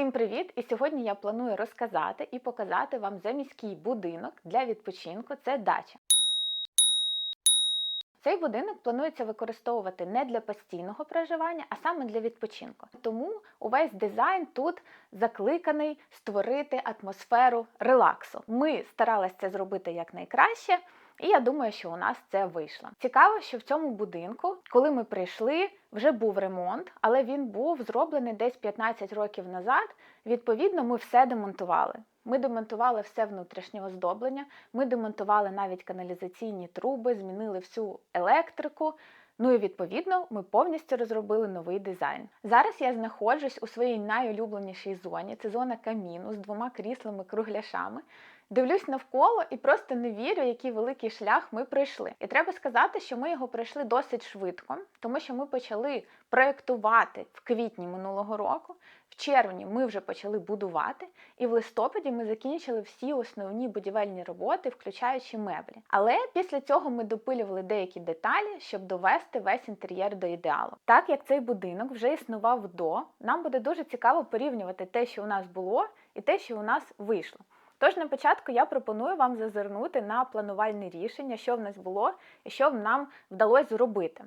Всім привіт! І сьогодні я планую розказати і показати вам заміський будинок для відпочинку. Це дача. Цей будинок планується використовувати не для постійного проживання, а саме для відпочинку. Тому увесь дизайн тут закликаний створити атмосферу релаксу. Ми старалися це зробити якнайкраще. І я думаю, що у нас це вийшло. Цікаво, що в цьому будинку, коли ми прийшли, вже був ремонт, але він був зроблений десь 15 років назад. Відповідно, ми все демонтували. Ми демонтували все внутрішнє оздоблення, ми демонтували навіть каналізаційні труби, змінили всю електрику. Ну і відповідно ми повністю розробили новий дизайн. Зараз я знаходжусь у своїй найулюбленішій зоні. Це зона каміну з двома кріслами-кругляшами. Дивлюсь навколо і просто не вірю, який великий шлях ми пройшли. І треба сказати, що ми його пройшли досить швидко, тому що ми почали проєктувати в квітні минулого року. В червні ми вже почали будувати, і в листопаді ми закінчили всі основні будівельні роботи, включаючи меблі. Але після цього ми допилювали деякі деталі, щоб довести весь інтер'єр до ідеалу. Так як цей будинок вже існував до, нам буде дуже цікаво порівнювати те, що у нас було, і те, що у нас вийшло. Тож на початку я пропоную вам зазирнути на планувальне рішення, що в нас було і що нам вдалося зробити.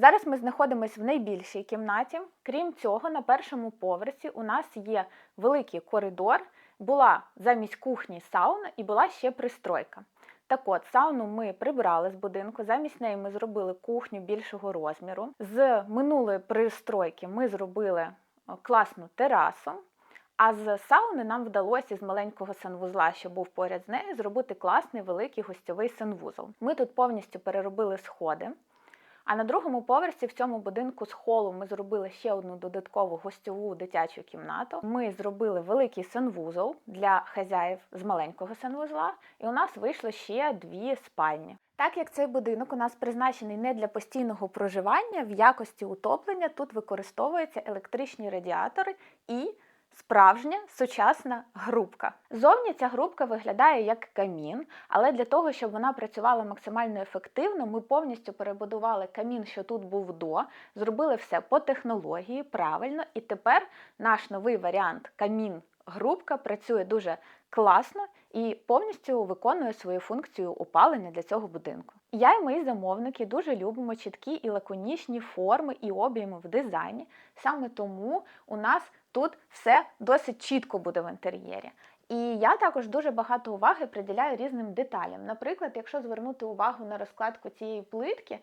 Зараз ми знаходимося в найбільшій кімнаті. Крім цього, на першому поверсі у нас є великий коридор, була замість кухні сауна і була ще пристройка. Так от, сауну ми прибрали з будинку, замість неї ми зробили кухню більшого розміру. З минулої пристройки ми зробили класну терасу. А з сауни нам вдалося з маленького санвузла, що був поряд з нею, зробити класний великий гостьовий санвузол. Ми тут повністю переробили сходи. А на другому поверсі в цьому будинку з холу ми зробили ще одну додаткову гостьову дитячу кімнату. Ми зробили великий санвузол для хазяїв з маленького санвузла, і у нас вийшло ще дві спальні. Так як цей будинок у нас призначений не для постійного проживання, в якості утоплення тут використовуються електричні радіатори і Справжня сучасна грубка. Зовні ця грубка виглядає як камін, але для того, щоб вона працювала максимально ефективно, ми повністю перебудували камін, що тут був до, зробили все по технології правильно, і тепер наш новий варіант камін-грубка працює дуже класно і повністю виконує свою функцію опалення для цього будинку. Я і мої замовники дуже любимо чіткі і лаконічні форми і обійми в дизайні. Саме тому у нас тут все досить чітко буде в інтер'єрі. І я також дуже багато уваги приділяю різним деталям. Наприклад, якщо звернути увагу на розкладку цієї плитки,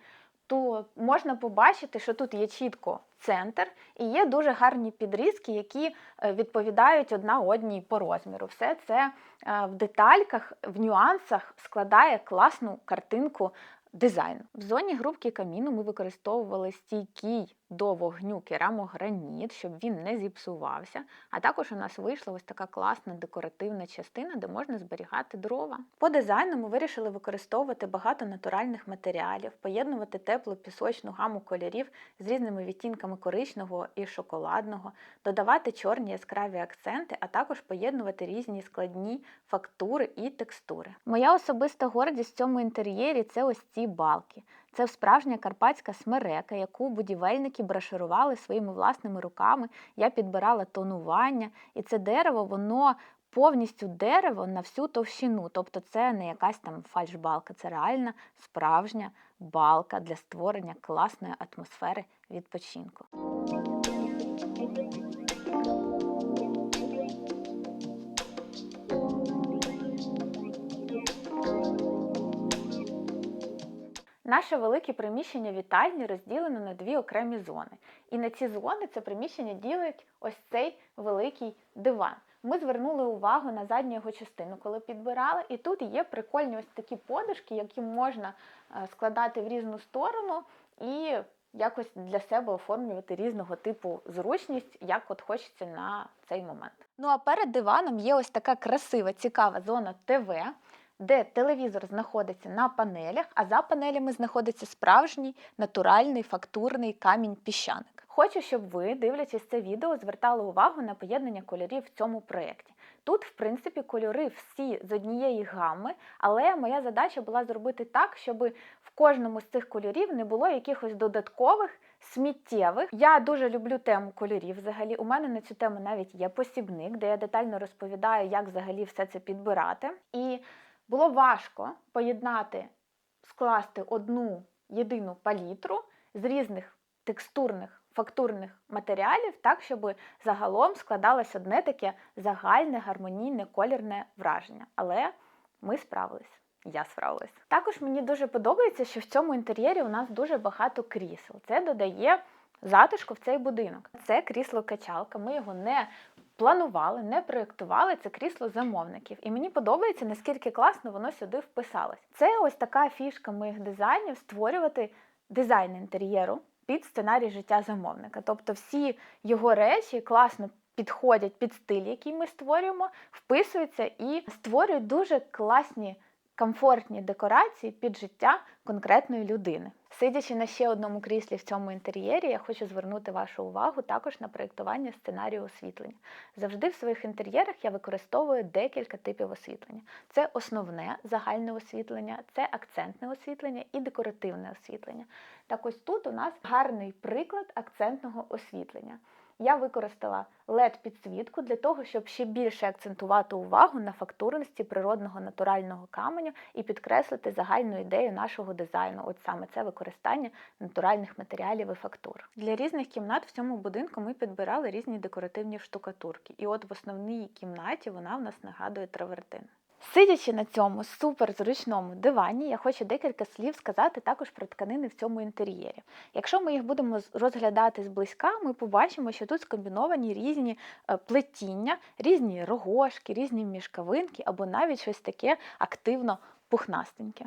то можна побачити, що тут є чітко центр і є дуже гарні підрізки, які е, відповідають одна одній по розміру. Все це е, в детальках, в нюансах складає класну картинку дизайну. В зоні грубки каміну ми використовували стійкий до вогню керамограніт, щоб він не зіпсувався. А також у нас вийшла ось така класна декоративна частина, де можна зберігати дрова. По дизайну ми вирішили використовувати багато натуральних матеріалів, поєднувати теплу пісочну гаму кольорів з різними відтінками коричного і шоколадного, додавати чорні яскраві акценти, а також поєднувати різні складні фактури і текстури. Моя особиста гордість в цьому інтер'єрі це ось ці балки. Це справжня карпатська смерека, яку будівельники броширували своїми власними руками. Я підбирала тонування, і це дерево, воно повністю дерево на всю товщину. Тобто це не якась там фальшбалка, це реальна справжня балка для створення класної атмосфери відпочинку. Наше велике приміщення вітальні розділено на дві окремі зони. І на ці зони це приміщення ділить ось цей великий диван. Ми звернули увагу на задню його частину, коли підбирали, і тут є прикольні ось такі подушки, які можна е, складати в різну сторону і якось для себе оформлювати різного типу зручність, як от хочеться на цей момент. Ну а перед диваном є ось така красива, цікава зона ТВ де телевізор знаходиться на панелях, а за панелями знаходиться справжній натуральний фактурний камінь-піщаник. Хочу, щоб ви, дивлячись це відео, звертали увагу на поєднання кольорів в цьому проєкті. Тут, в принципі, кольори всі з однієї гами, але моя задача була зробити так, щоб в кожному з цих кольорів не було якихось додаткових сміттєвих. Я дуже люблю тему кольорів. Взагалі, у мене на цю тему навіть є посібник, де я детально розповідаю, як взагалі все це підбирати. І було важко поєднати, скласти одну єдину палітру з різних текстурних фактурних матеріалів, так, щоб загалом складалось одне таке загальне, гармонійне, колірне враження. Але ми справились. Я справилась. Також мені дуже подобається, що в цьому інтер'єрі у нас дуже багато крісел. Це додає затишку в цей будинок. Це крісло-качалка. Ми його не планували, не проєктували це крісло замовників. І мені подобається, наскільки класно воно сюди вписалось. Це ось така фішка моїх дизайнів створювати дизайн інтер'єру під сценарій життя замовника. Тобто всі його речі класно підходять під стиль, який ми створюємо, вписуються і створюють дуже класні комфортні декорації під життя конкретної людини. Сидячи на ще одному кріслі в цьому інтер'єрі, я хочу звернути вашу увагу також на проєктування сценарію освітлення. Завжди в своїх інтер'єрах я використовую декілька типів освітлення. Це основне загальне освітлення, це акцентне освітлення і декоративне освітлення. Так ось тут у нас гарний приклад акцентного освітлення я використала led підсвітку для того, щоб ще більше акцентувати увагу на фактурності природного натурального каменю і підкреслити загальну ідею нашого дизайну. От саме це використання натуральних матеріалів і фактур. Для різних кімнат в цьому будинку ми підбирали різні декоративні штукатурки. І от в основній кімнаті вона в нас нагадує травертин. Сидячи на цьому суперзручному дивані, я хочу декілька слів сказати також про тканини в цьому інтер'єрі. Якщо ми їх будемо розглядати зблизька, ми побачимо, що тут скомбіновані різні е, плетіння, різні рогошки, різні мішкавинки або навіть щось таке активно пухнастеньке.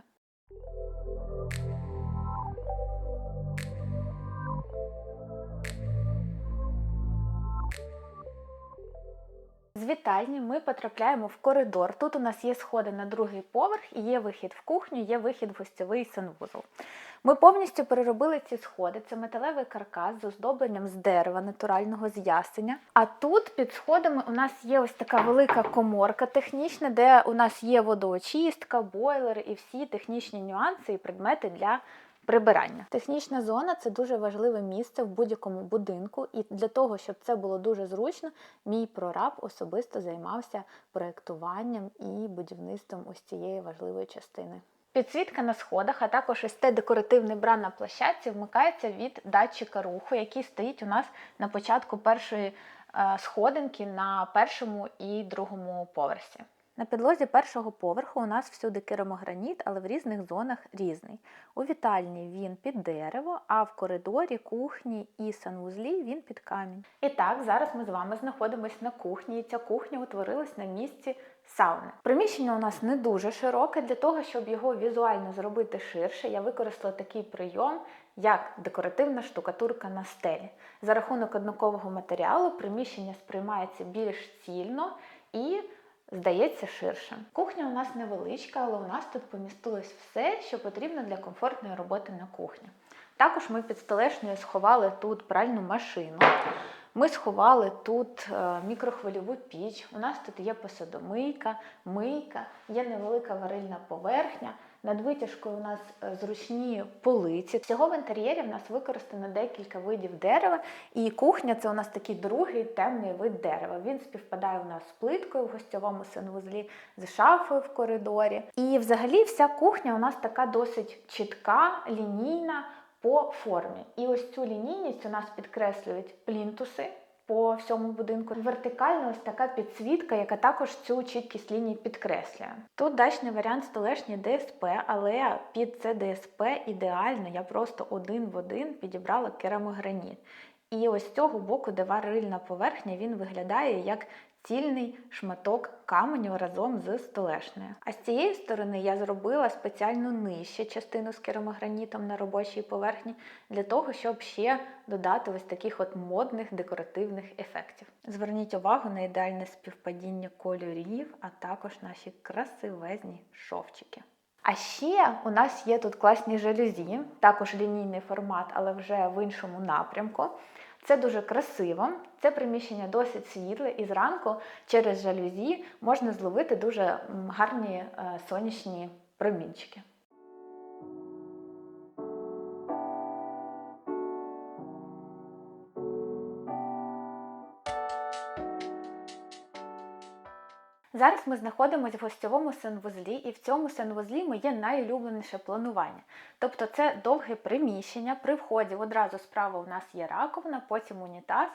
Вітальні ми потрапляємо в коридор. Тут у нас є сходи на другий поверх і є вихід в кухню, є вихід в гостьовий санвузол. Ми повністю переробили ці сходи. Це металевий каркас з оздобленням з дерева, натурального з. А тут під сходами у нас є ось така велика коморка технічна, де у нас є водоочистка, бойлери і всі технічні нюанси і предмети для прибирання. Технічна зона це дуже важливе місце в будь-якому будинку, і для того, щоб це було дуже зручно, мій прораб особисто займався проєктуванням і будівництвом ось цієї важливої частини. Підсвітка на сходах, а також ось те декоративний бра на площадці вмикається від датчика руху, який стоїть у нас на початку першої е, сходинки на першому і другому поверсі. На підлозі першого поверху у нас всюди керамограніт, але в різних зонах різний. У вітальні він під дерево, а в коридорі, кухні і санвузлі він під камінь. І так, зараз ми з вами знаходимося на кухні, і ця кухня утворилась на місці сауни. Приміщення у нас не дуже широке. Для того, щоб його візуально зробити ширше, я використала такий прийом, як декоративна штукатурка на стелі. За рахунок однакового матеріалу приміщення сприймається більш цільно і здається ширше. Кухня у нас невеличка, але у нас тут помістилось все, що потрібно для комфортної роботи на кухні. Також ми під столешнею сховали тут пральну машину. Ми сховали тут е, мікрохвильову піч, у нас тут є посудомийка, мийка, є невелика варильна поверхня. Над витяжкою у нас е, зручні полиці. Всього в інтер'єрі в нас використано декілька видів дерева, і кухня це у нас такий другий темний вид дерева. Він співпадає у нас з плиткою в гостьовому санвузлі, з шафою в коридорі. І взагалі вся кухня у нас така досить чітка, лінійна по формі. І ось цю лінійність у нас підкреслюють плінтуси по всьому будинку. Вертикально ось така підсвітка, яка також цю чіткість ліній підкреслює. Тут дачний варіант столешні ДСП, але під це ДСП ідеально я просто один в один підібрала керамограніт. І ось з цього боку, де варильна поверхня, він виглядає як цільний шматок каменю разом з столешнею. А з цієї сторони я зробила спеціально нижче частину з керамогранітом на робочій поверхні для того, щоб ще додати ось таких от модних декоративних ефектів. Зверніть увагу на ідеальне співпадіння кольорів, а також наші красивезні шовчики. А ще у нас є тут класні жалюзі, також лінійний формат, але вже в іншому напрямку. Це дуже красиво, це приміщення досить світле, і зранку через жалюзі можна зловити дуже гарні е, сонячні промінчики. Зараз ми знаходимося в гостьовому санвузлі, і в цьому санвузлі моє найулюбленіше планування. Тобто це довге приміщення. При вході одразу справа у нас є раковина, потім унітаз,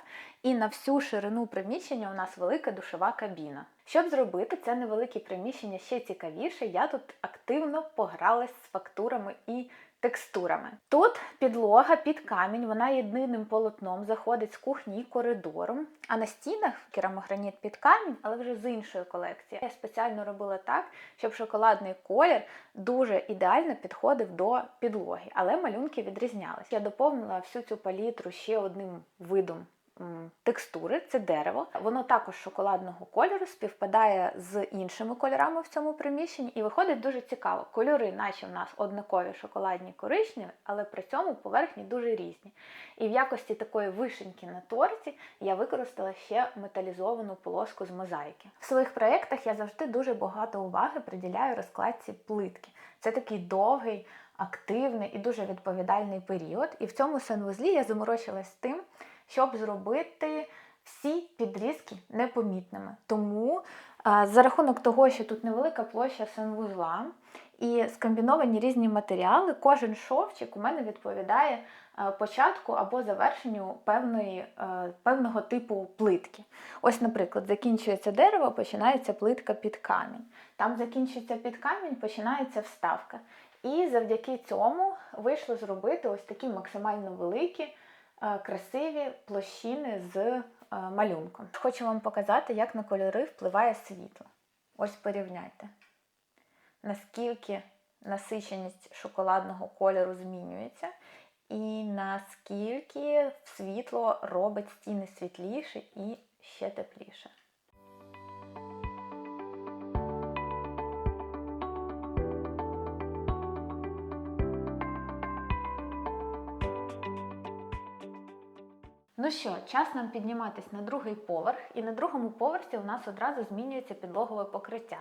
і на всю ширину приміщення у нас велика душова кабіна. Щоб зробити це невелике приміщення ще цікавіше, я тут активно погралась з фактурами і текстурами. Тут підлога під камінь, вона єдиним полотном заходить з кухні і коридором. А на стінах керамограніт під камінь, але вже з іншої колекції. Я спеціально робила так, щоб шоколадний колір дуже ідеально підходив до підлоги, але малюнки відрізнялись. Я доповнила всю цю палітру ще одним видом текстури, це дерево. Воно також шоколадного кольору співпадає з іншими кольорами в цьому приміщенні, і виходить дуже цікаво. Кольори, наче в нас однакові шоколадні коричневі, але при цьому поверхні дуже різні. І в якості такої вишеньки на торті я використала ще металізовану полоску з мозаїки. В своїх проєктах я завжди дуже багато уваги приділяю розкладці плитки. Це такий довгий, активний і дуже відповідальний період. І в цьому санвузлі я заморочилась тим, щоб зробити всі підрізки непомітними. Тому за рахунок того, що тут невелика площа санвузла і скомбіновані різні матеріали, кожен шовчик у мене відповідає е, початку або завершенню певної, е, певного типу плитки. Ось, наприклад, закінчується дерево, починається плитка під камінь. Там закінчується під камінь, починається вставка. І завдяки цьому вийшло зробити ось такі максимально великі, е, красиві площини з е, малюнком. Хочу вам показати, як на кольори впливає світло. Ось порівняйте, наскільки насиченість шоколадного кольору змінюється, і наскільки світло робить стіни світліше і ще тепліше. Ну що, час нам підніматись на другий поверх, і на другому поверсі у нас одразу змінюється підлогове покриття.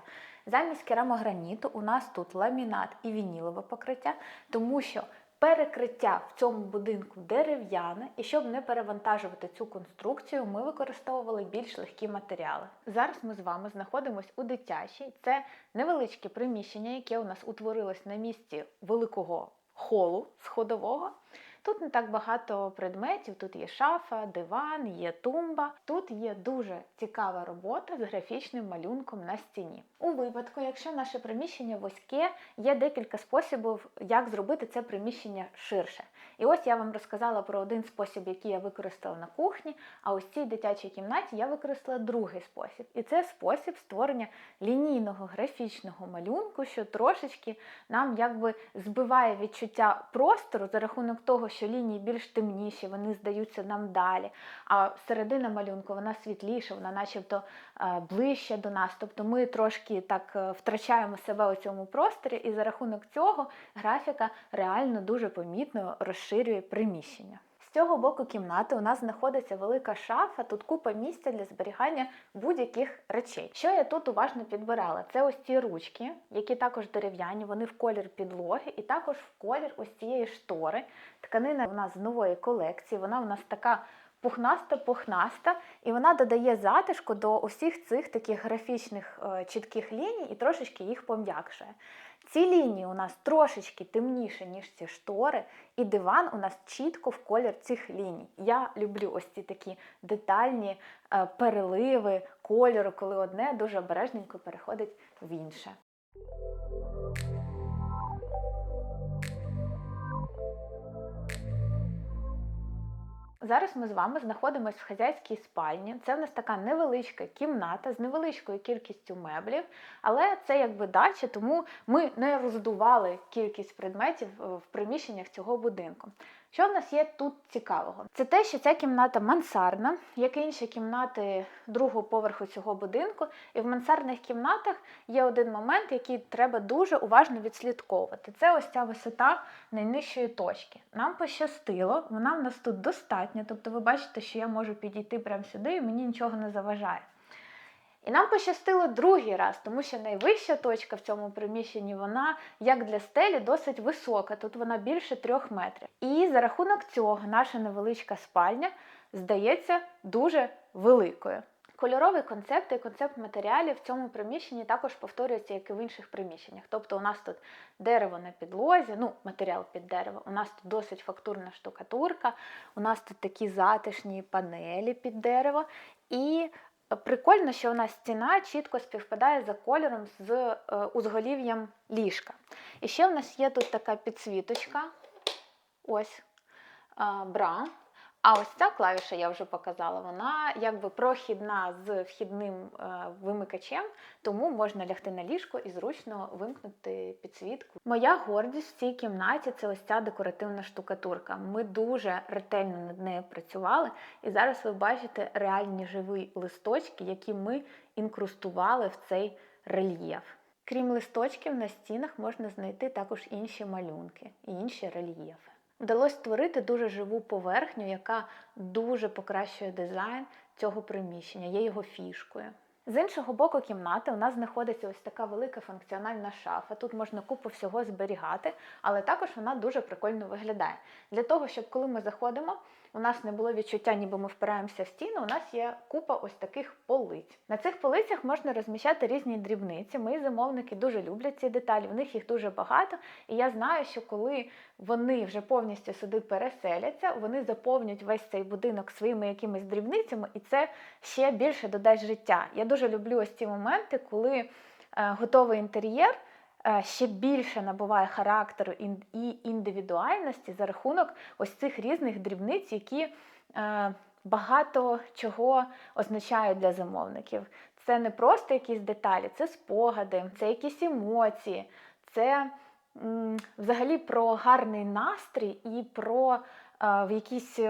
Замість керамограніту у нас тут ламінат і вінілове покриття, тому що перекриття в цьому будинку дерев'яне, і щоб не перевантажувати цю конструкцію, ми використовували більш легкі матеріали. Зараз ми з вами знаходимося у дитячій. Це невеличке приміщення, яке у нас утворилось на місці великого холу сходового. Тут не так багато предметів, тут є шафа, диван, є тумба. Тут є дуже цікава робота з графічним малюнком на стіні. У випадку, якщо наше приміщення вузьке, є декілька способів, як зробити це приміщення ширше. І ось я вам розказала про один спосіб, який я використала на кухні, а ось цій дитячій кімнаті я використала другий спосіб. І це спосіб створення лінійного графічного малюнку, що трошечки нам якби збиває відчуття простору за рахунок того, що лінії більш темніші, вони здаються нам далі. А середина малюнку вона світліша, вона начебто е, ближче до нас. Тобто ми трошки так е, втрачаємо себе у цьому просторі, і за рахунок цього графіка реально дуже помітно розширює приміщення. Цього боку кімнати у нас знаходиться велика шафа, тут купа місця для зберігання будь-яких речей. Що я тут уважно підбирала? Це ось ці ручки, які також дерев'яні, вони в колір підлоги, і також в колір ось цієї штори. Тканина у нас з нової колекції, вона у нас така. Пухнаста-пухнаста, і вона додає затишку до усіх цих таких графічних е, чітких ліній і трошечки їх пом'якшує. Ці лінії у нас трошечки темніші, ніж ці штори, і диван у нас чітко в колір цих ліній. Я люблю ось ці такі детальні е, переливи кольору, коли одне дуже обережненько переходить в інше. Зараз ми з вами знаходимося в хазяйській спальні. Це в нас така невеличка кімната з невеличкою кількістю меблів, але це якби дача, тому ми не роздували кількість предметів е, в приміщеннях цього будинку. Що в нас є тут цікавого? Це те, що ця кімната мансардна, як і інші кімнати другого поверху цього будинку. І в мансардних кімнатах є один момент, який треба дуже уважно відслідковувати. Це ось ця висота найнижчої точки. Нам пощастило, вона в нас тут достатня. Тобто, ви бачите, що я можу підійти прямо сюди, і мені нічого не заважає. І нам пощастило другий раз, тому що найвища точка в цьому приміщенні, вона, як для стелі, досить висока. Тут вона більше трьох метрів. І за рахунок цього наша невеличка спальня здається дуже великою. Кольоровий концепт і концепт матеріалів в цьому приміщенні також повторюється, як і в інших приміщеннях. Тобто у нас тут дерево на підлозі, ну, матеріал під дерево, у нас тут досить фактурна штукатурка, у нас тут такі затишні панелі під дерево. І Прикольно, що у нас стіна чітко співпадає за кольором з е, узголів'ям ліжка. І ще в нас є тут така підсвіточка, ось бра. А ось ця клавіша я вже показала, вона якби прохідна з вхідним е, вимикачем, тому можна лягти на ліжко і зручно вимкнути підсвітку. Моя гордість в цій кімнаті це ось ця декоративна штукатурка. Ми дуже ретельно над нею працювали, і зараз ви бачите реальні живі листочки, які ми інкрустували в цей рельєф. Крім листочків, на стінах можна знайти також інші малюнки і інші рельєфи. Вдалося створити дуже живу поверхню, яка дуже покращує дизайн цього приміщення, є його фішкою. З іншого боку кімнати у нас знаходиться ось така велика функціональна шафа. Тут можна купу всього зберігати, але також вона дуже прикольно виглядає. Для того, щоб коли ми заходимо, у нас не було відчуття, ніби ми впираємося в стіну, у нас є купа ось таких полиць. На цих полицях можна розміщати різні дрібниці. Мої замовники дуже люблять ці деталі, в них їх дуже багато. І я знаю, що коли вони вже повністю сюди переселяться, вони заповнюють весь цей будинок своїми якимись дрібницями, і це ще більше додасть життя. Я дуже люблю ось ці моменти, коли е, готовий інтер'єр. Е, ще більше набуває характеру і індивідуальності за рахунок ось цих різних дрібниць, які е, багато чого означають для замовників. Це не просто якісь деталі, це спогади, це якісь емоції, це взагалі про гарний настрій і про е, якийсь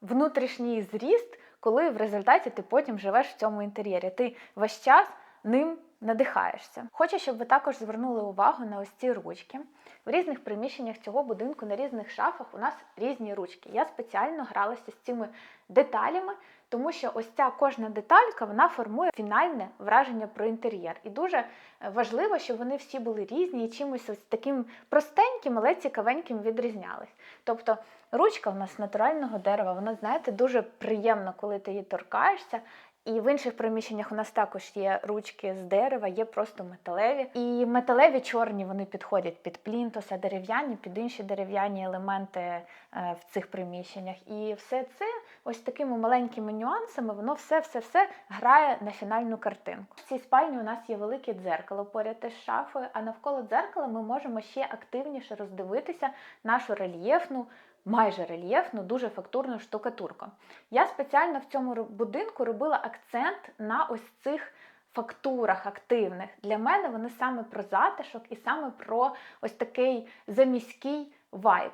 внутрішній зріст, коли в результаті ти потім живеш в цьому інтер'єрі. Ти весь час ним надихаєшся. Хочу, щоб ви також звернули увагу на ось ці ручки. В різних приміщеннях цього будинку на різних шафах у нас різні ручки. Я спеціально гралася з цими деталями, тому що ось ця кожна деталька вона формує фінальне враження про інтер'єр. І дуже е, важливо, щоб вони всі були різні і чимось ось таким простеньким, але цікавеньким відрізнялись. Тобто ручка у нас натурального дерева, вона, знаєте, дуже приємно, коли ти її торкаєшся. І в інших приміщеннях у нас також є ручки з дерева, є просто металеві. І металеві чорні вони підходять під плінтус, а дерев'яні під інші дерев'яні елементи е, в цих приміщеннях. І все це ось такими маленькими нюансами, воно все-все-все грає на фінальну картинку. В цій спальні у нас є велике дзеркало поряд із шафою, а навколо дзеркала ми можемо ще активніше роздивитися нашу рельєфну майже рельєфну, дуже фактурну штукатурку. Я спеціально в цьому будинку робила акцент на ось цих фактурах активних. Для мене вони саме про затишок і саме про ось такий заміський вайб.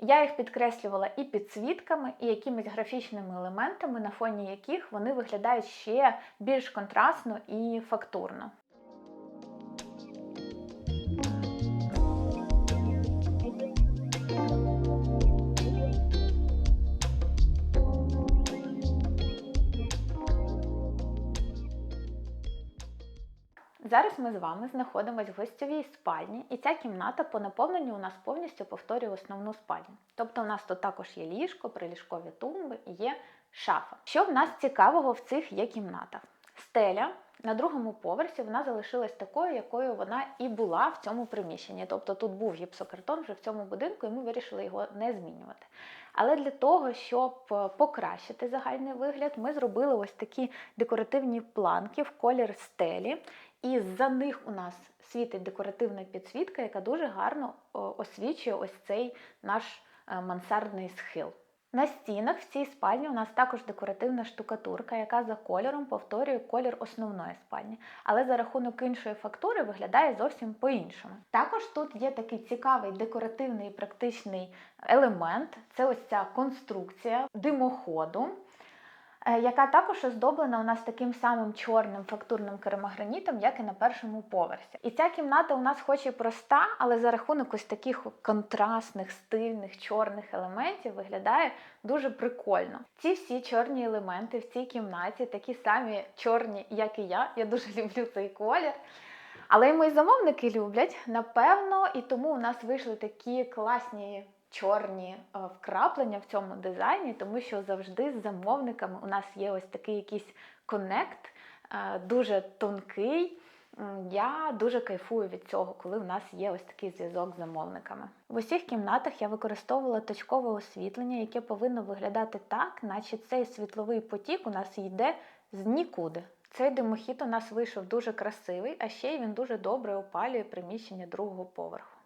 Я їх підкреслювала і підсвітками, і якимись графічними елементами, на фоні яких вони виглядають ще більш контрастно і фактурно. Зараз ми з вами знаходимося в гостьовій спальні, і ця кімната по наповненню у нас повністю повторює основну спальню. Тобто у нас тут також є ліжко, приліжкові тумби і є шафа. Що в нас цікавого в цих є кімнатах? Стеля на другому поверсі вона залишилась такою, якою вона і була в цьому приміщенні. Тобто тут був гіпсокартон вже в цьому будинку, і ми вирішили його не змінювати. Але для того, щоб е, покращити загальний вигляд, ми зробили ось такі декоративні планки в колір стелі, і за них у нас світить декоративна підсвітка, яка дуже гарно освічує ось цей наш е, мансардний схил. На стінах в цій спальні у нас також декоративна штукатурка, яка за кольором повторює колір основної спальні, але за рахунок іншої фактури виглядає зовсім по-іншому. Також тут є такий цікавий декоративний і практичний елемент це ось ця конструкція димоходу. Е, Яка також оздоблена у нас таким самим чорним фактурним керамогранітом, як і на першому поверсі. І ця кімната у нас хоч і проста, але за рахунок ось таких контрастних, стильних чорних елементів виглядає дуже прикольно. Ці всі чорні елементи в цій кімнаті такі самі чорні, як і я. Я дуже люблю цей колір. Але й мої замовники люблять, напевно, і тому у нас вийшли такі класні чорні е, вкраплення в цьому дизайні, тому що завжди з замовниками у нас є ось такий якийсь коннект, е, дуже тонкий. Я дуже кайфую від цього, коли в нас є ось такий зв'язок з замовниками. В усіх кімнатах я використовувала точкове освітлення, яке повинно виглядати так, наче цей світловий потік у нас йде з нікуди. Цей димохід у нас вийшов дуже красивий, а ще й він дуже добре опалює приміщення другого поверху.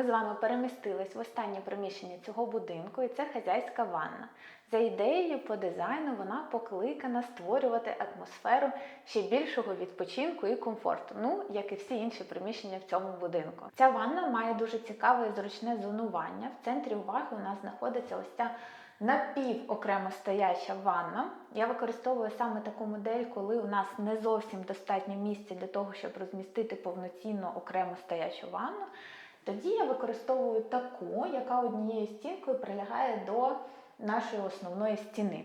Ми з вами перемістились в останнє приміщення цього будинку, і це хазяйська ванна. За ідеєю по дизайну вона покликана створювати атмосферу ще більшого відпочинку і комфорту, ну як і всі інші приміщення в цьому будинку. Ця ванна має дуже цікаве і зручне зонування. В центрі уваги у нас знаходиться ось ця напів окремо стояча ванна. Я використовую саме таку модель, коли у нас не зовсім достатньо місця для того, щоб розмістити повноцінну окремо стоячу ванну. Тоді я використовую таку, яка однією стінкою прилягає до нашої основної стіни.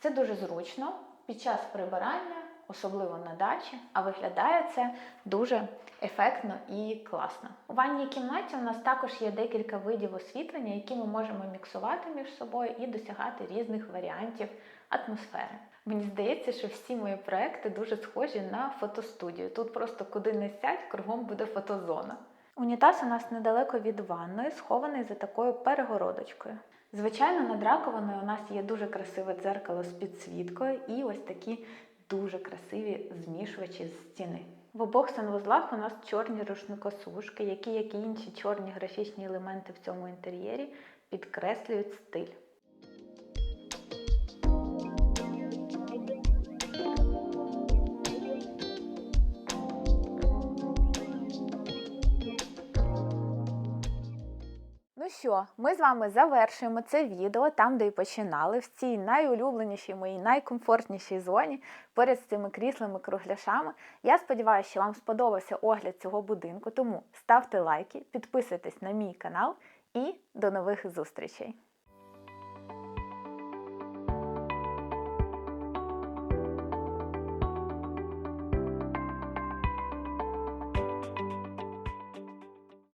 Це дуже зручно під час прибирання, особливо на дачі, а виглядає це дуже ефектно і класно. У ванній кімнаті у нас також є декілька видів освітлення, які ми можемо міксувати між собою і досягати різних варіантів атмосфери. Мені здається, що всі мої проекти дуже схожі на фотостудію. Тут просто куди не сядь, кругом буде фотозона. Унітаз у нас недалеко від ванної, схований за такою перегородочкою. Звичайно, над раковиною у нас є дуже красиве дзеркало з підсвіткою і ось такі дуже красиві змішувачі з стіни. В обох санвузлах у нас чорні рушникосушки, які, як і інші чорні графічні елементи в цьому інтер'єрі, підкреслюють стиль. Ну що, ми з вами завершуємо це відео там, де і починали, в цій найулюбленішій моїй найкомфортнішій зоні поряд з цими кріслами кругляшами. Я сподіваюся, що вам сподобався огляд цього будинку, тому ставте лайки, підписуйтесь на мій канал і до нових зустрічей!